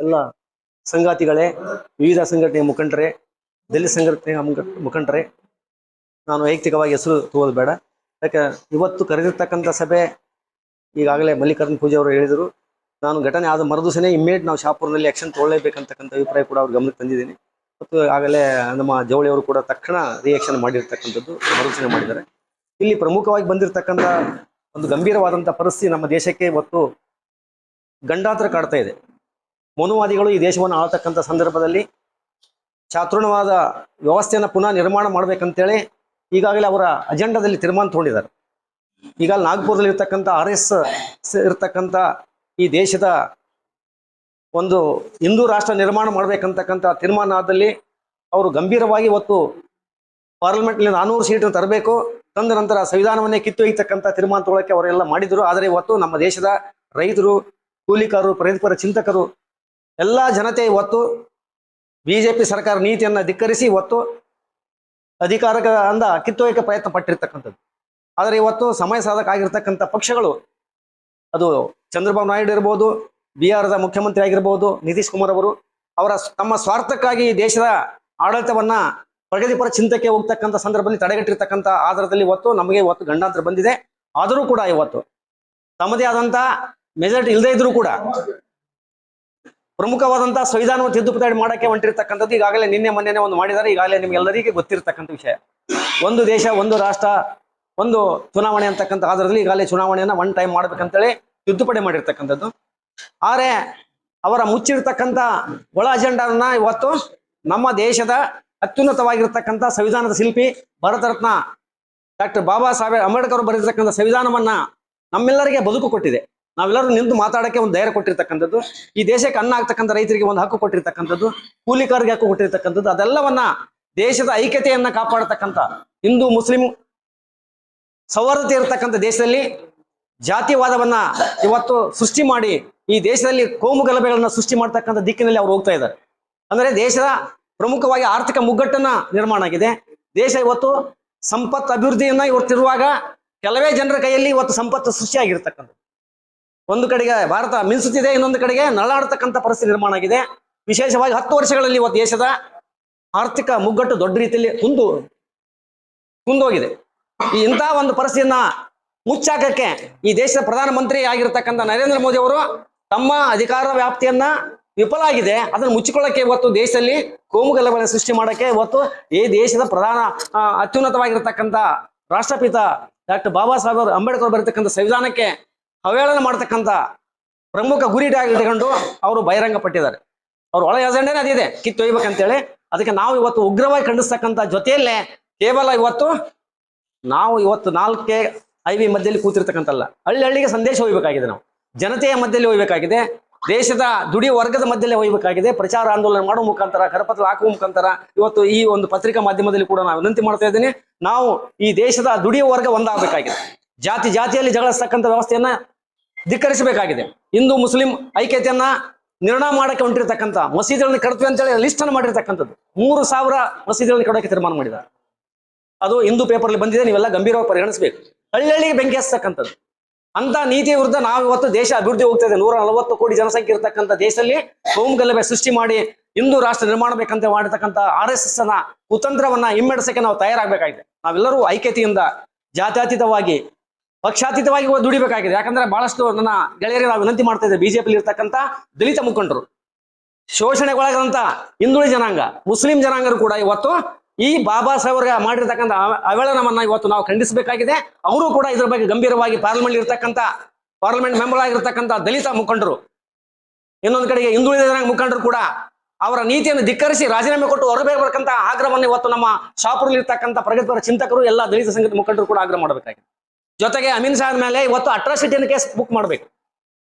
ಎಲ್ಲ ಸಂಗಾತಿಗಳೇ, ವಿವಿಧ ಸಂಘಟನೆಯ ಮುಖಂಡರೇ, ದಲಿತ ಸಂಘಟನೆಯ ಮುಖ- ಮುಖಂಡರೇ, ನಾನು ವೈಯಕ್ತಿಕವಾಗಿ ಹೆಸರು ತಗೋದು ಬೇಡ. ಯಾಕೆ, ಇವತ್ತು ಕರೆದಿರ್ತಕ್ಕಂಥ ಸಭೆ ಈಗಾಗಲೇ ಮಲ್ಲಿಕಾರ್ಜುನ ಪೂಜೆ ಅವರು ಹೇಳಿದರು. ನಾನು ಘಟನೆ ಆದ ಮರುದಿವಸನೇ ಇಮ್ಮಿಡಿಯೇಟ್ ನಾವು ಶಾಪುರ್ನಲ್ಲಿ ಆ್ಯಕ್ಷನ್ ತೊಗೊಳ್ಳೇಬೇಕಂತಕ್ಕಂಥ ಅಭಿಪ್ರಾಯ ಕೂಡ ಅವ್ರ ಗಮನಕ್ಕೆ ತಂದಿದ್ದೀನಿ. ಮತ್ತು ಆಗಲೇ ನಮ್ಮ ಜವಳಿ ಅವರು ಕೂಡ ತಕ್ಷಣ ರಿಯಾಕ್ಷನ್ ಮಾಡಿರ್ತಕ್ಕಂಥದ್ದು ಮರದಿವಸನೆ ಮಾಡಿದ್ದಾರೆ. ಇಲ್ಲಿ ಪ್ರಮುಖವಾಗಿ ಬಂದಿರತಕ್ಕಂಥ ಒಂದು ಗಂಭೀರವಾದಂಥ ಪರಿಸ್ಥಿತಿ ನಮ್ಮ ದೇಶಕ್ಕೆ ಇವತ್ತು ಗಂಡಾತ್ರ ಕಾಡ್ತಾ ಇದೆ. ಮನುವಾದಿಗಳು ಈ ದೇಶವನ್ನು ಆಳ್ತಕ್ಕಂಥ ಸಂದರ್ಭದಲ್ಲಿ ಚಾತುರ್ಣವಾದ ವ್ಯವಸ್ಥೆಯನ್ನು ಪುನಃ ನಿರ್ಮಾಣ ಮಾಡಬೇಕಂತೇಳಿ ಈಗಾಗಲೇ ಅವರ ಅಜೆಂಡಾದಲ್ಲಿ ತೀರ್ಮಾನ ತೊಗೊಂಡಿದ್ದಾರೆ. ಈಗ ನಾಗ್ಪುರದಲ್ಲಿ ಇರ್ತಕ್ಕಂಥ ಆರ್ ಎಸ್ ಇರ್ತಕ್ಕಂಥ ಈ ದೇಶದ ಒಂದು ಹಿಂದೂ ರಾಷ್ಟ್ರ ನಿರ್ಮಾಣ ಮಾಡ್ಬೇಕಂತಕ್ಕಂಥ ತೀರ್ಮಾನದಲ್ಲಿ ಅವರು ಗಂಭೀರವಾಗಿ ಇವತ್ತು ಪಾರ್ಲಿಮೆಂಟ್ನಲ್ಲಿ ನಾನ್ನೂರು ಸೀಟ್ ತರಬೇಕು. ತಂದ ನಂತರ ಸಂವಿಧಾನವನ್ನೇ ಕಿತ್ತೊಯ್ಯತಕ್ಕಂಥ ತೀರ್ಮಾನ ತೊಗೊಳಕ್ಕೆ ಅವರೆಲ್ಲ ಮಾಡಿದರು. ಆದರೆ ಇವತ್ತು ನಮ್ಮ ದೇಶದ ರೈತರು, ಕೂಲಿಕಾರರು, ಪ್ರಗತಿಪರ ಚಿಂತಕರು ಎಲ್ಲ ಜನತೆ ಇವತ್ತು ಬಿಜೆಪಿ ಸರ್ಕಾರ ನೀತಿಯನ್ನ ಧಿಕ್ಕರಿಸಿ ಇವತ್ತು ಅಧಿಕಾರದಿಂದ ಕಿತ್ತೊಯ್ಯಕ್ಕೆ ಪ್ರಯತ್ನ ಪಟ್ಟಿರ್ತಕ್ಕಂಥದ್ದು. ಆದರೆ ಇವತ್ತು ಸಮಯ ಸಾಧಕ ಆಗಿರ್ತಕ್ಕಂಥ ಪಕ್ಷಗಳು, ಅದು ಚಂದ್ರಬಾಬು ನಾಯ್ಡು ಇರ್ಬೋದು ಬಿಹಾರದ ಮುಖ್ಯಮಂತ್ರಿ ಆಗಿರ್ಬೋದು, ನಿತೀಶ್ ಕುಮಾರ್ ಅವರು, ಅವರ ತಮ್ಮ ಸ್ವಾರ್ಥಕ್ಕಾಗಿ ದೇಶದ ಆಡಳಿತವನ್ನ ಪ್ರಗತಿಪರ ಚಿಂತಕ್ಕೆ ಹೋಗ್ತಕ್ಕಂಥ ಸಂದರ್ಭದಲ್ಲಿ ತಡೆಗಟ್ಟಿರ್ತಕ್ಕಂಥ ಆಧಾರದಲ್ಲಿ ಇವತ್ತು ನಮಗೆ ಇವತ್ತು ಗಂಡಾಂತರ ಬಂದಿದೆ. ಆದರೂ ಕೂಡ ಇವತ್ತು ತಮ್ಮದೇ ಆದಂತ ಮೆಜಾರಿಟಿ ಇಲ್ಲದೇ ಇದ್ರೂ ಕೂಡ ಪ್ರಮುಖವಾದಂತಹ ಸಂವಿಧಾನವನ್ನು ತಿದ್ದುಪಡಿ ಮಾಡಕ್ಕೆ ಹೊಂಟಿರ್ತಕ್ಕಂಥದ್ದು ಈಗಾಗಲೇ ನಿನ್ನೆ ಮೊನ್ನೆನೆ ಒಂದು ಮಾಡಿದ್ದಾರೆ. ಈಗಾಗಲೇ ನಿಮ್ಗೆಲ್ಲರಿಗೆ ಗೊತ್ತಿರತಕ್ಕಂಥ ವಿಷಯ. ಒಂದು ದೇಶ, ಒಂದು ರಾಷ್ಟ್ರ, ಒಂದು ಚುನಾವಣೆ ಅಂತಕ್ಕಂಥ ಆಧಾರದಲ್ಲಿ ಈಗಾಗಲೇ ಚುನಾವಣೆಯನ್ನ ಒನ್ ಟೈಮ್ ಮಾಡ್ಬೇಕಂತೇಳಿ ತಿದ್ದುಪಡಿ ಮಾಡಿರ್ತಕ್ಕಂಥದ್ದು. ಆದರೆ ಅವರ ಮುಚ್ಚಿರ್ತಕ್ಕಂಥ ಒಳ ಅಜೆಂಡಾನ ಇವತ್ತು ನಮ್ಮ ದೇಶದ ಅತ್ಯುನ್ನತವಾಗಿರ್ತಕ್ಕಂಥ ಸಂವಿಧಾನದ ಶಿಲ್ಪಿ, ಭಾರತ ರತ್ನ ಡಾಕ್ಟರ್ ಬಾಬಾ ಸಾಹೇಬ್ ಅಂಬೇಡ್ಕರ್ ಬರೆದಿರ್ತಕ್ಕಂಥ ಸಂವಿಧಾನವನ್ನ ನಮ್ಮೆಲ್ಲರಿಗೆ ಬದುಕು ಕೊಟ್ಟಿದೆ. ನಾವೆಲ್ಲರೂ ನಿಂತು ಮಾತಾಡಕ್ಕೆ ಒಂದು ಧೈರ್ಯ ಕೊಟ್ಟಿರ್ತಕ್ಕಂಥದ್ದು, ಈ ದೇಶಕ್ಕೆ ಅನ್ನ ಆಗ್ತಕ್ಕಂಥ ರೈತರಿಗೆ ಒಂದು ಹಕ್ಕು ಕೊಟ್ಟಿರ್ತಕ್ಕಂಥದ್ದು ಕೂಲಿಕಾರರಿಗೆ ಹಕ್ಕು ಕೊಟ್ಟಿರ್ತಕ್ಕಂಥದ್ದು, ಅದೆಲ್ಲವನ್ನ ದೇಶದ ಐಕ್ಯತೆಯನ್ನ ಕಾಪಾಡತಕ್ಕಂಥ ಹಿಂದೂ, ಮುಸ್ಲಿಂ ಸೌಹಾರ್ದತೆ ಇರತಕ್ಕಂಥ ದೇಶದಲ್ಲಿ ಜಾತಿವಾದವನ್ನ ಇವತ್ತು ಸೃಷ್ಟಿ ಮಾಡಿ, ಈ ದೇಶದಲ್ಲಿ ಕೋಮು ಗಲಭೆಗಳನ್ನ ಸೃಷ್ಟಿ ಮಾಡ್ತಕ್ಕಂಥ ದಿಕ್ಕಿನಲ್ಲಿ ಅವ್ರು ಹೋಗ್ತಾ ಇದ್ದಾರೆ. ಅಂದ್ರೆ ದೇಶದ ಪ್ರಮುಖವಾಗಿ ಆರ್ಥಿಕ ಮುಗ್ಗಟ್ಟನ್ನ ನಿರ್ಮಾಣ ಆಗಿದೆ. ದೇಶ ಇವತ್ತು ಸಂಪತ್ತು ಅಭಿವೃದ್ಧಿಯನ್ನ ಇವತ್ತಿರುವಾಗ ಕೆಲವೇ ಜನರ ಕೈಯಲ್ಲಿ ಇವತ್ತು ಸಂಪತ್ತು ಸೃಷ್ಟಿಯಾಗಿರ್ತಕ್ಕಂಥದ್ದು. ಒಂದು ಕಡೆಗೆ ಭಾರತ ಮಿಂಚುತ್ತಿದೆ, ಇನ್ನೊಂದು ಕಡೆಗೆ ನಳಾಡ್ತಕ್ಕಂಥ ಪರಿಸ್ಥಿತಿ ನಿರ್ಮಾಣ ಆಗಿದೆ. ವಿಶೇಷವಾಗಿ ಹತ್ತು ವರ್ಷಗಳಲ್ಲಿ ಇವತ್ತು ದೇಶದ ಆರ್ಥಿಕ ಮುಗ್ಗಟ್ಟು ದೊಡ್ಡ ರೀತಿಯಲ್ಲಿ ಕುಂದು, ಕುಂದೋಗಿದೆ. ಈ ಇಂತಹ ಒಂದು ಪರಿಸ್ಥಿತಿಯನ್ನ ಮುಚ್ಚಾಕಕ್ಕೆ ಈ ದೇಶದ ಪ್ರಧಾನಮಂತ್ರಿ ಆಗಿರತಕ್ಕಂಥ ನರೇಂದ್ರ ಮೋದಿ ಅವರು ತಮ್ಮ ಅಧಿಕಾರ ವ್ಯಾಪ್ತಿಯನ್ನ ವಿಫಲ ಆಗಿದೆ. ಅದನ್ನು ಮುಚ್ಚಿಕೊಳ್ಳಕ್ಕೆ ಇವತ್ತು ದೇಶದಲ್ಲಿ ಕೋಮು ಗಲಭೆ ಸೃಷ್ಟಿ ಮಾಡಕ್ಕೆ ಇವತ್ತು ಈ ದೇಶದ ಪ್ರಧಾನ ಅತ್ಯುನ್ನತವಾಗಿರ್ತಕ್ಕಂಥ ರಾಷ್ಟ್ರಪಿತ ಡಾಕ್ಟರ್ ಬಾಬಾ ಸಾಹೇಬ್ ಅಂಬೇಡ್ಕರ್ ಬರತಕ್ಕಂಥ ಸಂವಿಧಾನಕ್ಕೆ ಅವೇಳನ ಮಾಡ್ತಕ್ಕಂಥ ಪ್ರಮುಖ ಗುರಿ ಇಟ್ಕೊಂಡು ಅವರು ಬಹಿರಂಗ ಪಟ್ಟಿದ್ದಾರೆ ಅವ್ರ ಒಳ ಎಜೆಂಡೇನೆ ಅದಿದೆ ಕಿತ್ತೊಯ್ಬೇಕಂತೇಳಿ ಅದಕ್ಕೆ ನಾವು ಇವತ್ತು ಉಗ್ರವಾಗಿ ಖಂಡಿಸ್ತಕ್ಕಂಥ ಜೊತೆಯಲ್ಲೇ ಕೇವಲ ಇವತ್ತು ನಾವು ಇವತ್ತು ನಾಲ್ಕೇ ಐ ವಿ ಮಧ್ಯದಲ್ಲಿ ಕೂತಿರ್ತಕ್ಕಂಥಲ್ಲ. ಹಳ್ಳಿ ಹಳ್ಳಿಗೆ ಸಂದೇಶ ಹೋಗ್ಬೇಕಾಗಿದೆ ನಾವು. ಜನತೆಯ ಮಧ್ಯದಲ್ಲಿ ಹೋಗ್ಬೇಕಾಗಿದೆ. ದೇಶದ ದುಡಿ ವರ್ಗದ ಮಧ್ಯದಲ್ಲಿ ಹೋಗ್ಬೇಕಾಗಿದೆ. ಪ್ರಚಾರ ಆಂದೋಲನ ಮಾಡುವ ಮುಖಾಂತರ, ಕರಪತ್ರ ಹಾಕುವ ಮುಖಾಂತರ ಇವತ್ತು ಈ ಒಂದು ಪತ್ರಿಕಾ ಮಾಧ್ಯಮದಲ್ಲಿ ಕೂಡ ನಾವು ವಿನಂತಿ ಮಾಡ್ತಾ ಇದ್ದೀನಿ. ನಾವು ಈ ದೇಶದ ದುಡಿಯುವ ವರ್ಗ ಒಂದಾಗಬೇಕಾಗಿದೆ. ಜಾತಿ ಜಾತಿಯಲ್ಲಿ ಜಗಳಿಸ್ತಕ್ಕಂಥ ವ್ಯವಸ್ಥೆಯನ್ನ ಧಿಕ್ಕರಿಸಬೇಕಾಗಿದೆ. ಹಿಂದೂ, ಮುಸ್ಲಿಂ ಐಕ್ಯತೆಯನ್ನ ನಿರ್ಣಯ ಮಾಡಕ್ಕೆ ಹೊಂಟಿರ್ತಕ್ಕಂಥ ಮಸೀದಿಗಳನ್ನು ಕಡ್ತೀವಿ ಅಂತೇಳಿ ಲಿಸ್ಟ್ ಅನ್ನು ಮಾಡಿರ್ತಕ್ಕಂಥದ್ದು. ಮೂರು ಸಾವಿರ ಮಸೀದಿಗಳನ್ನು ಕಡೋಕೆ ತೀರ್ಮಾನ ಮಾಡಿದ ಅದು ಹಿಂದೂ ಪೇಪರ್ಲಿ ಬಂದಿದೆ, ನೀವೆಲ್ಲ ಗಂಭೀರವಾಗಿ ಪರಿಗಣಿಸಬೇಕು. ಹಳ್ಳಿಗೆ ಬೆಂಕಿ ಹಚ್ಚತಕ್ಕಂಥದ್ದು. ಅಂತ ನೀತಿ ವಿರುದ್ಧ ನಾವು ಇವತ್ತು ದೇಶ ಅಭಿವೃದ್ಧಿ ಹೋಗ್ತಾ ನೂರ ನಲವತ್ತು ಕೋಟಿ ಜನಸಂಖ್ಯೆ ಇರತಕ್ಕಂಥ ದೇಶದಲ್ಲಿ ಕೋಮು ಗಲಭೆ ಸೃಷ್ಟಿ ಮಾಡಿ ಹಿಂದೂ ರಾಷ್ಟ್ರ ನಿರ್ಮಾಣ ಬೇಕಂತ ಮಾಡಿರ್ತಕ್ಕಂಥ ಆರ್ ಎಸ್ ಎಸ್ನ ಕುತಂತ್ರವನ್ನ ಹಿಮ್ಮೆಡಿಸಕ್ಕೆ ನಾವು ತಯಾರಾಗಬೇಕಾಗಿದೆ. ನಾವೆಲ್ಲರೂ ಐಕ್ಯತೆಯಿಂದ ಜಾತ್ಯತೀತವಾಗಿ ಪಕ್ಷಾತೀತವಾಗಿ ದುಡಿಬೇಕಾಗಿದೆ. ಯಾಕಂದ್ರೆ ಬಹಳಷ್ಟು ನನ್ನ ಗೆಳೆಯರಿಗೆ ನಾವು ವಿನಂತಿ ಮಾಡ್ತಾ ಇದ್ದೇವೆ. ಬಿಜೆಪಿ ಇರ್ತಕ್ಕಂಥ ದಲಿತ ಮುಖಂಡರು ಶೋಷಣೆಗೊಳಗಂತ ಹಿಂದುಳಿ ಜನಾಂಗ, ಮುಸ್ಲಿಂ ಜನಾಂಗರು ಕೂಡ ಇವತ್ತು ಈ ಬಾಬಾ ಸಾಹೇಬ್ರಿಗೆ ಮಾಡಿರ್ತಕ್ಕಂಥ ಅವ- ಅವೇಳನವನ್ನ ಇವತ್ತು ನಾವು ಖಂಡಿಸಬೇಕಾಗಿದೆ. ಅವರು ಕೂಡ ಇದ್ರ ಬಗ್ಗೆ ಗಂಭೀರವಾಗಿ ಪಾರ್ಲಿಮೆಂಟ್ ಇರ್ತಕ್ಕಂಥ ಪಾರ್ಲಿಮೆಂಟ್ ಮೆಂಬರ್ ಆಗಿರ್ತಕ್ಕಂಥ ದಲಿತ ಮುಖಂಡರು, ಇನ್ನೊಂದು ಕಡೆಗೆ ಹಿಂದುಳಿದ ಜನಾಂಗ ಮುಖಂಡರು ಕೂಡ ಅವರ ನೀತಿಯನ್ನು ಧಿಕ್ಕರಿಸಿ ರಾಜೀನಾಮೆ ಕೊಟ್ಟು ಹೊರಬೇಕಂತ ಆಗ್ರಹವನ್ನು ಇವತ್ತು ನಮ್ಮ ಶಾಪುರಲ್ಲಿ ಇರ್ತಕ್ಕಂಥ ಪ್ರಗತಿಪರ ಚಿಂತಕರು, ಎಲ್ಲ ದಲಿತ ಸಂಘದ ಮುಖಂಡರು ಕೂಡ ಆಗ್ರಹ ಮಾಡಬೇಕಾಗಿದೆ. ಜೊತೆಗೆ ಅಮೀನ್ ಸಾಹ್ ಮೇಲೆ ಇವತ್ತು ಅಟ್ರಾಸಿಟಿನ ಕೇಸ್ ಬುಕ್ ಮಾಡಬೇಕು.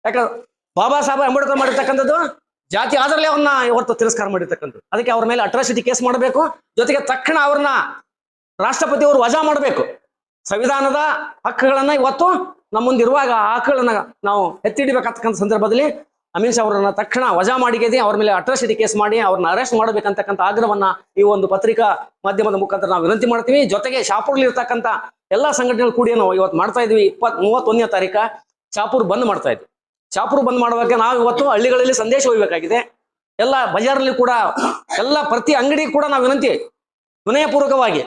ಯಾಕಂದ್ರೆ ಬಾಬಾ ಸಾಹೇಬ್ ಅಂಬೇಡ್ಕರ್ ಮಾಡಿರ್ತಕ್ಕಂಥದ್ದು ಜಾತಿ ಆದರಲ್ಲಿ ಅವ್ರನ್ನ ಇವತ್ತು ತಿರಸ್ಕಾರ ಮಾಡಿರ್ತಕ್ಕಂಥದ್ದು. ಅದಕ್ಕೆ ಅವ್ರ ಮೇಲೆ ಅಟ್ರಾಸಿಟಿ ಕೇಸ್ ಮಾಡಬೇಕು. ಜೊತೆಗೆ ತಕ್ಷಣ ಅವ್ರನ್ನ ರಾಷ್ಟ್ರಪತಿ ಅವರು ವಜಾ ಮಾಡಬೇಕು. ಸಂವಿಧಾನದ ಹಕ್ಕುಗಳನ್ನ ಇವತ್ತು ನಮ್ಮ ಮುಂದಿರುವಾಗ ಆ ಹಕ್ಕುಗಳನ್ನ ನಾವು ಎತ್ತಿಡಿಬೇಕಾಗ್ತಕ್ಕಂಥ ಸಂದರ್ಭದಲ್ಲಿ ಅಮಿತ್ ಶಾ ಅವರನ್ನ ತಕ್ಷಣ ವಜಾ ಮಾಡಿಗೆದೆ ಅವ್ರ ಮೇಲೆ ಅಟ್ರಾಸಿಟಿ ಕೇಸ್ ಮಾಡಿ ಅವ್ರನ್ನ ಅರೆಸ್ಟ್ ಮಾಡಬೇಕಂತಕ್ಕಂಥ ಆಗ್ರಹವನ್ನ ಈ ಒಂದು ಪತ್ರಿಕಾ ಮಾಧ್ಯಮದ ಮುಖಾಂತರ ನಾವು ವಿನಂತಿ ಮಾಡ್ತೀವಿ. ಜೊತೆಗೆ ಶಾಪುರ್ಲಿ ಇರ್ತಕ್ಕಂಥ ಎಲ್ಲಾ ಸಂಘಟನೆಗಳು ಕೂಡಿ ನಾವು ಇವತ್ತು ಮಾಡ್ತಾ ಇದೀವಿ. ಇಪ್ಪತ್ ಮೂವತ್ತೊಂದನೇ ತಾರೀಕ ಶಾಪುರ್ ಬಂದ್ ಮಾಡ್ತಾ ಇದ್ವಿ. ಶಾಪುರ್ ಬಂದ್ ಮಾಡುವಾಗ ನಾವು ಇವತ್ತು ಹಳ್ಳಿಗಳಲ್ಲಿ ಸಂದೇಶ ಹೋಗ್ಬೇಕಾಗಿದೆ. ಎಲ್ಲ ಬಜಾರ್ನಲ್ಲಿ ಕೂಡ ಎಲ್ಲ ಪ್ರತಿ ಅಂಗಡಿ ಕೂಡ ನಾವು ವಿನಂತಿ ವಿನಯಪೂರ್ವಕವಾಗಿ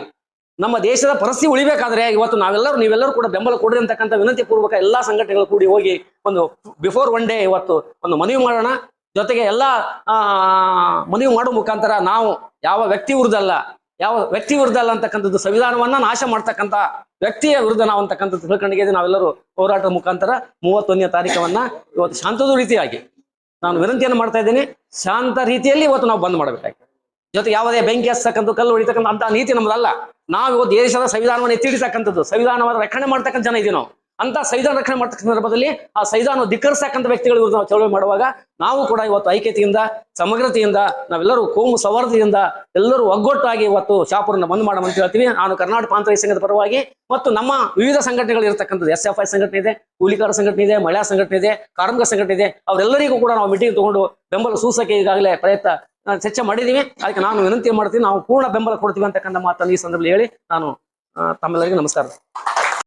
ನಮ್ಮ ದೇಶದ ಪರಿಸ್ಥಿತಿ ಉಳಿಬೇಕಾದ್ರೆ ಇವತ್ತು ನಾವೆಲ್ಲರೂ ನೀವೆಲ್ಲರೂ ಕೂಡ ಬೆಂಬಲ ಕೊಡ್ರಿ ಅಂತಕ್ಕಂಥ ವಿನಂತಿ ಪೂರ್ವಕ ಎಲ್ಲಾ ಸಂಘಟನೆಗಳು ಕೂಡಿ ಹೋಗಿ ಒಂದು ಬಿಫೋರ್ ಒನ್ ಡೇ ಇವತ್ತು ಒಂದು ಮನವಿ ಮಾಡೋಣ. ಜೊತೆಗೆ ಎಲ್ಲ ಮನವಿ ಮಾಡುವ ಮುಖಾಂತರ ನಾವು ಯಾವ ವ್ಯಕ್ತಿ ವಿರುದ್ಧ ಅಲ್ಲ ಯಾವ ವ್ಯಕ್ತಿ ವಿರುದ್ಧ ಅಲ್ಲ ಅಂತಕ್ಕಂಥದ್ದು ಸಂವಿಧಾನವನ್ನ ನಾಶ ಮಾಡ್ತಕ್ಕಂಥ ವ್ಯಕ್ತಿಯ ವಿರುದ್ಧ ನಾವು ಅಂತಕ್ಕಂಥದ್ದು ತಿಳ್ಕೊಂಡಿಗೆ ನಾವೆಲ್ಲರೂ ಹೋರಾಟದ ಮುಖಾಂತರ ಮೂವತ್ತೊಂದನೇ ತಾರೀಕವನ್ನ ಇವತ್ತು ಶಾಂತದ ರೀತಿಯಾಗಿ ನಾನು ವಿನಂತಿಯನ್ನು ಮಾಡ್ತಾ ಇದ್ದೀನಿ. ಶಾಂತ ರೀತಿಯಲ್ಲಿ ಇವತ್ತು ನಾವು ಬಂದ್ ಮಾಡಬೇಕಾಗಿ ಜೊತೆಗೆ ಯಾವುದೇ ಬೆಂಕಿ ಹಚ್ಚತಕ್ಕಂಥ ಕಲ್ಲು ಹೊಡಿತಕ್ಕಂಥ ಅಂತ ನೀತಿ ನಮ್ಮದಲ್ಲ. ನಾವು ಇವತ್ತು ದೇಶದ ಸಂವಿಧಾನವನ್ನು ಎತ್ತಿ ಹಿಡಿತಕ್ಕಂಥದ್ದು ಸಂವಿಧಾನವನ್ನು ರಕ್ಷಣೆ ಮಾಡ್ತಕ್ಕಂಥ ಜನ ಇದೀವಿ ನಾವು. ಅಂತ ಸೈದಾನ್ ರಕ್ಷಣೆ ಮಾಡ್ತಕ್ಕಂಥ ಸಂದರ್ಭದಲ್ಲಿ ಆ ಸೈದಾನ ಧಿಕ್ಕರಿಸ್ತಕ್ಕಂಥ ವ್ಯಕ್ತಿಗಳ ವಿರುದ್ಧ ನಾವು ಚಳವಳಿ ಮಾಡುವಾಗ ನಾವು ಕೂಡ ಇವತ್ತು ಐಕ್ಯತೆಯಿಂದ, ಸಮಗ್ರತೆಯಿಂದ, ನಾವೆಲ್ಲರೂ ಕೋಮು ಸೌಹಾರ್ದದಿಂದ ಎಲ್ಲರೂ ಒಗ್ಗಟ್ಟಾಗಿ ಇವತ್ತು ಶಾಪುರನ್ನ ಬಂದ್ ಮಾಡೋಣ ಅಂತ ಹೇಳ್ತೀವಿ. ನಾನು ಕರ್ನಾಟಕ ಪ್ರಾಂತ ಸಂಘದ ಪರವಾಗಿ ಮತ್ತು ನಮ್ಮ ವಿವಿಧ ಸಂಘಟನೆಗಳು ಇರತಕ್ಕಂಥದ್ದು ಎಸ್ ಎಫ್ ಐ ಸಂಘಟನೆ ಇದೆ ಕೂಲಿಕಾರ ಸಂಘಟನೆ ಇದೆ, ಮಹಿಳಾ ಸಂಘಟನೆ ಇದೆ, ಕಾರ್ಮಿಕ ಸಂಘಟನೆ ಇದೆ. ಅವರೆಲ್ಲರಿಗೂ ಕೂಡ ನಾವು ಮೀಟಿಂಗ್ ತಗೊಂಡು ಬೆಂಬಲ ಸೂಸಕ್ಕೆ ಈಗಾಗಲೇ ಪ್ರಯತ್ನ ಚರ್ಚೆ ಮಾಡಿದೀವಿ. ಅದಕ್ಕೆ ನಾನು ವಿನಂತಿ ಮಾಡ್ತೀನಿ, ನಾವು ಪೂರ್ಣ ಬೆಂಬಲ ಕೊಡ್ತೀವಿ ಅಂತಕ್ಕಂಥ ಮಾತನ್ನು ಈ ಸಂದರ್ಭದಲ್ಲಿ ಹೇಳಿ ನಾನು ತಮ್ಮೆಲ್ಲರಿಗೂ ನಮಸ್ಕಾರ.